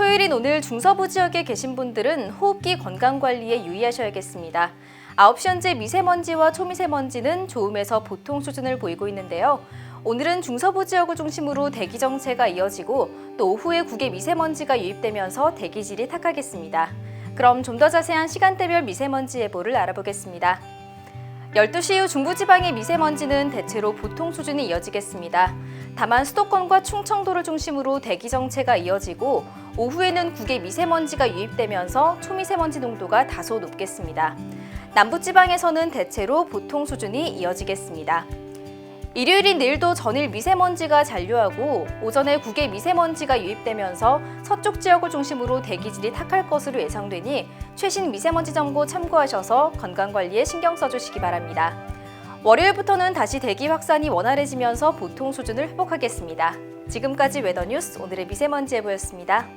토요일인 오늘 중서부 지역에 계신 분들은 호흡기 건강 관리에 유의하셔야겠습니다. 9시 현재 미세먼지와 초미세먼지는 좋음에서 보통 수준을 보이고 있는데요. 오늘은 중서부 지역을 중심으로 대기 정체가 이어지고 또 오후에 국외 미세먼지가 유입되면서 대기질이 탁하겠습니다. 그럼 좀 더 자세한 시간대별 미세먼지 예보를 알아보겠습니다. 12시 이후 중부지방의 미세먼지는 대체로 보통 수준이 이어지겠습니다. 다만 수도권과 충청도를 중심으로 대기 정체가 이어지고 오후에는 국외 미세먼지가 유입되면서 초미세먼지 농도가 다소 높겠습니다. 남부지방에서는 대체로 보통 수준이 이어지겠습니다. 일요일인 내일도 전일 미세먼지가 잔류하고 오전에 국외 미세먼지가 유입되면서 서쪽 지역을 중심으로 대기질이 탁할 것으로 예상되니 최신 미세먼지 정보 참고하셔서 건강 관리에 신경 써주시기 바랍니다. 월요일부터는 다시 대기 확산이 원활해지면서 보통 수준을 회복하겠습니다. 지금까지 웨더뉴스 오늘의 미세먼지 예보였습니다.